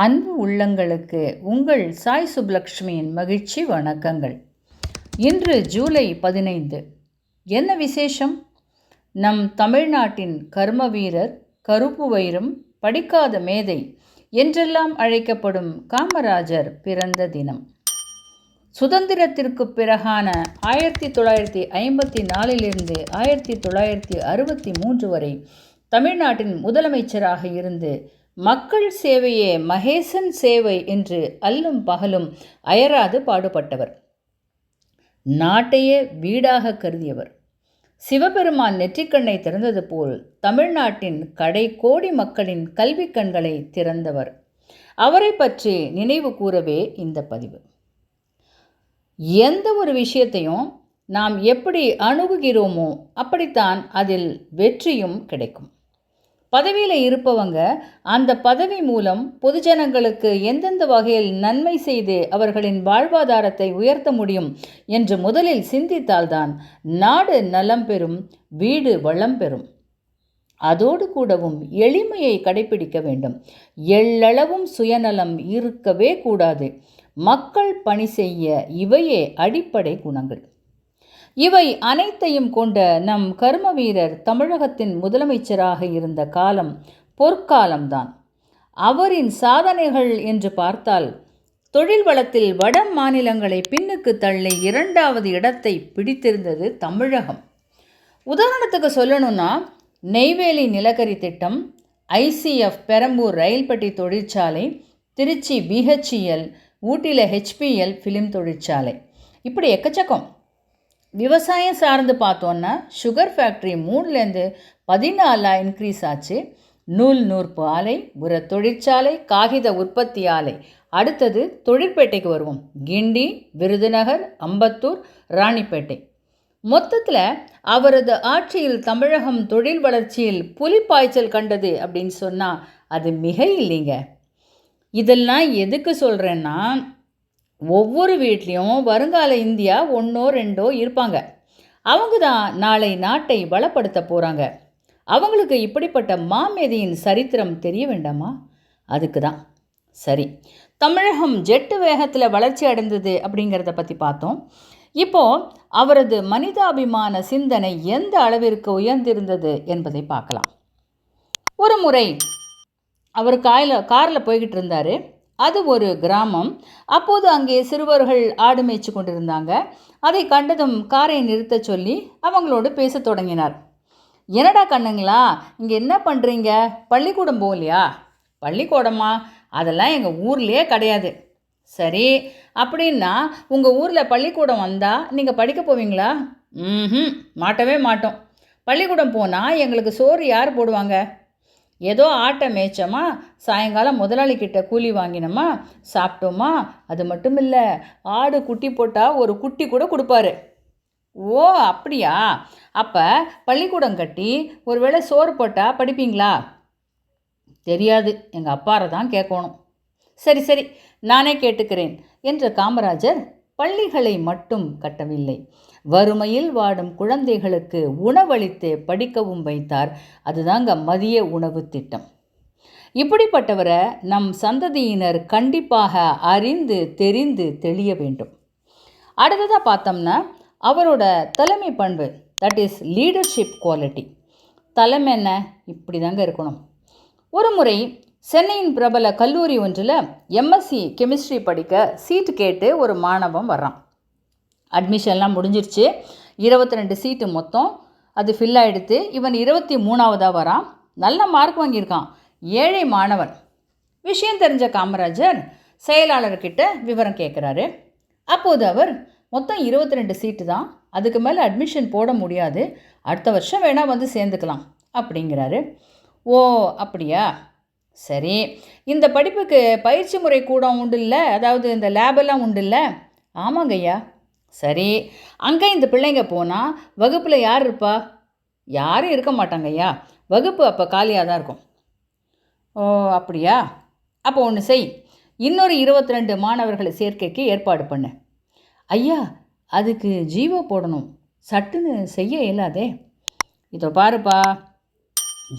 அன்பு உள்ளங்களுக்கு உங்கள் சாய் சுப்லக்ஷ்மியின் மகிழ்ச்சி வணக்கங்கள். இன்று ஜூலை பதினைந்து. என்ன விசேஷம்? நம் தமிழ்நாட்டின் கர்ம வீரர் கருப்பு வைரம் படிக்காத மேதை என்றெல்லாம் அழைக்கப்படும் காமராஜர் பிறந்த தினம். சுதந்திரத்திற்கு பிறகான ஆயிரத்தி தொள்ளாயிரத்தி ஐம்பத்தி நாலிலிருந்து ஆயிரத்தி தொள்ளாயிரத்தி அறுபத்தி மூன்று வரை தமிழ்நாட்டின் முதலமைச்சராக இருந்து மக்கள் சேவையே மகேசன் சேவை என்று அல்லும் பகலும் அயராது பாடுபட்டவர். நாட்டையே வீடாக கருதியவர். சிவபெருமான் நெற்றிக்கண்ணை திறந்தது போல் தமிழ்நாட்டின் கடை கோடி மக்களின் கல்விக் கண்களை திறந்தவர். அவரை பற்றி நினைவு கூறவே இந்த பதிவு. எந்த ஒரு விஷயத்தையும் நாம் எப்படி அணுகுகிறோமோ அப்படித்தான் அதில் வெற்றியும் கிடைக்கும். பதவியில் இருப்பவங்க அந்த பதவி மூலம் பொதுஜனங்களுக்கு எந்தெந்த வகையில் நன்மை செய்து அவர்களின் வாழ்வாதாரத்தை உயர்த்த முடியும் என்று முதலில் சிந்தித்தால்தான் நாடு நலம் பெறும் வீடு வளம் பெறும். அதோடு கூடவும் எளிமையை கடைபிடிக்க வேண்டும். எள்ளளவும் சுயநலம் இருக்கவே கூடாது. மக்கள் பணி செய்ய இவையே அடிப்படை குணங்கள். இவை அனைத்தையும் கொண்ட நம் கர்ம வீரர் தமிழகத்தின் முதலமைச்சராக இருந்த காலம் பொற்காலம்தான். அவரின் சாதனைகள் என்று பார்த்தால் தொழில் வளத்தில் வட மாநிலங்களை பின்னுக்கு தள்ளி இரண்டாவது இடத்தை பிடித்திருந்தது தமிழகம். உதாரணத்துக்கு சொல்லணும்னா நெய்வேலி நிலக்கரி திட்டம் ஐசிஎஃப் பெரம்பூர் ரயில்பட்டி தொழிற்சாலை திருச்சி பிஹெச்இஎல் ஊட்டியில் ஹெச்பிஎல் ஃபிலிம் தொழிற்சாலை. இப்படி எக்கச்சக்கம். விவசாயம் சார்ந்து பார்த்தோன்னா சுகர் ஃபேக்ட்ரி மூணுலேருந்து பதினாலாக இன்க்ரீஸ் ஆச்சு. நூல் நூற்பு ஆலை உர தொழிற்சாலை காகித உற்பத்தி ஆலை. அடுத்தது தொழிற்பேட்டைக்கு வருவோம். கிண்டி விருதுநகர் அம்பத்தூர் ராணிப்பேட்டை. மொத்தத்தில் அவரது ஆட்சியில் தமிழகம் தொழில் வளர்ச்சியில் புலிப்பாய்ச்சல் கண்டது அப்படின்னு சொன்னால் அது மிக இல்லைங்க. இதெல்லாம் எதுக்கு சொல்கிறேன்னா ஒவ்வொரு வீட்லேயும் வருங்கால இந்தியா ஒன்றோ ரெண்டோ இருப்பாங்க. அவங்க தான் நாளை நாட்டை பலப்படுத்த போகிறாங்க அவங்களுக்கு இப்படிப்பட்ட மாமேதையின் சரித்திரம் தெரிய வேண்டாமா? அதுக்கு தான் சரி தமிழகம் ஜெட்டு வேகத்தில் வளர்ச்சி அடைந்தது அப்படிங்கிறத பற்றி பார்த்தோம். இப்போது அவரது மனிதாபிமான சிந்தனை எந்த அளவிற்கு உயர்ந்திருந்தது என்பதை பார்க்கலாம். ஒரு முறை அவர் காயில் காரில் போய்கிட்டு இருந்தார். அது ஒரு கிராமம். அப்போது அங்கே சிறுவர்கள் ஆடு மேய்ச்சி கொண்டிருந்தாங்க. அதை கண்டதும் காரை நிறுத்த சொல்லி அவங்களோடு பேசத் தொடங்கினார். என்னடா கண்ணுங்களா இங்கே என்ன பண்ணுறீங்க பள்ளிக்கூடம் போகலையா? பள்ளிக்கூடமா? அதெல்லாம் எங்கள் ஊர்லேயே கிடையாது. சரி அப்படின்னா உங்கள் ஊரில் பள்ளிக்கூடம் வந்தால் நீங்கள் படிக்க போவீங்களா? ம் மாட்டவே மாட்டோம். பள்ளிக்கூடம் போனால் எங்களுக்கு சோறு யார் போடுவாங்க? ஏதோ ஆட்டை மேய்ச்சோமா? சாயங்காலம் முதலாளிக்கிட்ட கூலி வாங்கினோமா? சாப்பிட்டோமா? அது மட்டும் இல்லை ஆடு குட்டி போட்டால் ஒரு குட்டி கூட கொடுப்பாரு. ஓ அப்படியா? அப்போ பள்ளிக்கூடம் கட்டி ஒருவேளை சோறு போட்டால் படிப்பீங்களா? தெரியாது. எங்கள் அப்பாரை தான் கேட்கணும் சரி சரி நானே கேட்டுக்கிறேன் என்று காமராஜர் பள்ளிகளை மட்டும் கட்டவில்லை. வறுமையில் வாடும் குழந்தைகளுக்கு உணவளித்து படிக்கவும் வைத்தார். அதுதாங்க மதிய உணவு திட்டம். இப்படிப்பட்டவரை நம் சந்ததியினர் கண்டிப்பாக அறிந்து தெரிந்து தெளிய வேண்டும். அடுத்ததாக பார்த்தோம்னா அவரோட தலைமை பண்பு தட் இஸ் லீடர்ஷிப் குவாலிட்டி தலைமை என்ன? இப்படி தாங்க இருக்கணும். ஒரு முறை சென்னையின் பிரபல கல்லூரி ஒன்றில் எம்எஸ்சி கெமிஸ்ட்ரி படிக்க சீட்டு கேட்டு ஒரு மாணவன் வர்றான். அட்மிஷன்லாம் முடிஞ்சிருச்சு. இருபத்தி ரெண்டு சீட்டு மொத்தம். அது ஃபில் ஆகிடுத்து இவன் இருபத்தி மூணாவதாக வரான். நல்ல மார்க் வாங்கியிருக்கான். ஏழை மாணவன். விஷயம் தெரிஞ்ச காமராஜர் செயலாளர்கிட்ட விவரம் கேட்குறாரு. அப்போது அவர் மொத்தம் இருபத்தி ரெண்டு சீட்டு தான். அதுக்கு மேலே அட்மிஷன் போட முடியாது. அடுத்த வருஷம் வேணால் வந்து சேர்ந்துக்கலாம். அப்படிங்கிறாரு. ஓ அப்படியா? சரி. இந்த படிப்புக்கு பயிற்சி முறை கூடம் உண்டு இல்லை? அதாவது இந்த லேபெல்லாம் உண்டு இல்லை? ஆமாங்க ஐயா. சரி. அங்கே இந்த பிள்ளைங்க போனால் வகுப்பில் யார் இருப்பா? யாரும் இருக்க மாட்டாங்க ஐயா. வகுப்பு அப்போ காலியாக தான் இருக்கும். ஓ அப்படியா? அப்போ ஒன்று செய். இன்னொரு இருபத்தி ரெண்டு மாணவர்களை சேர்க்கைக்கு ஏற்பாடு பண்ணு. ஐயா அதுக்கு ஜீவோ போடணும். சட்டுன்னு செய்ய இயலாதே. இதோ பாருப்பா.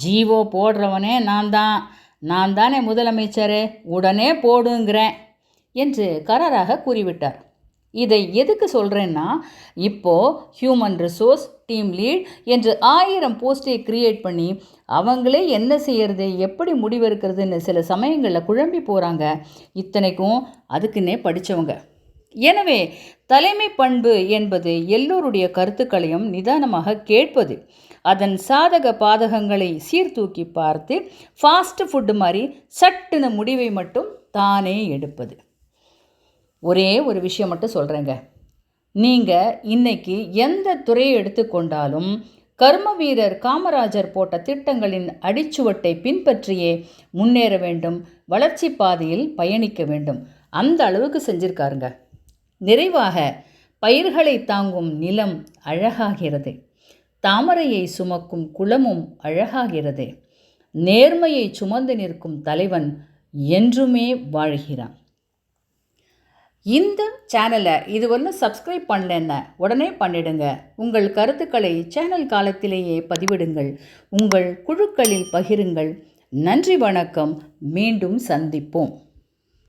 ஜீவோ போடுறவனே நான் தான் நான் தானே முதலமைச்சர் உடனே போடுங்கிறேன் என்று கராராக கூறிவிட்டார். இதை எதுக்கு சொல்கிறேன்னா இப்போது ஹியூமன் ரிசோர்ஸ் டீம் லீட் என்று ஆயிரம் போஸ்ட்டை கிரியேட் பண்ணி அவங்களே என்ன செய்யறது எப்படி முடிவெடுக்கிறதுன்னு சில சமயங்களில் குழம்பி போகிறாங்க இத்தனைக்கும் அதுக்குன்னே படித்தவங்க எனவே தலைமை பண்பு என்பது எல்லோருடைய கருத்துக்களையும் நிதானமாக கேட்பது அதன் சாதக பாதகங்களை சீர்தூக்கி பார்த்து ஃபாஸ்ட் ஃபுட்டு மாதிரி சட்டுன முடிவை மட்டும் தானே எடுப்பது. ஒரே ஒரு விஷயம் மட்டும் சொல்கிறேங்க நீங்கள் இன்னைக்கு எந்த துறையை எடுத்துக்கொண்டாலும் கர்ம வீரர் காமராஜர் போட்ட திட்டங்களின் அடிச்சுவட்டை பின்பற்றியே முன்னேற வேண்டும் வளர்ச்சி பாதையில் பயணிக்க வேண்டும். அந்த அளவுக்கு செஞ்சிருக்காருங்க. நிறைவாக பயிர்களை தாங்கும் நிலம் அழகாகிறது. தாமரையை சுமக்கும் குளமும் அழகாகிறது. நேர்மையை சுமந்து நிற்கும் தலைவன் என்றுமே வாழ்கிறான். இந்த சேனலை இதுவரையும் சப்ஸ்கிரைப் பண்ணலன்னா உடனே பண்ணிடுங்க. உங்கள் கருத்துக்களை சேனல் காலத்திலேயே பதிவிடுங்கள். உங்கள் குழுக்களில் பகிருங்கள். நன்றி வணக்கம். மீண்டும் சந்திப்போம்.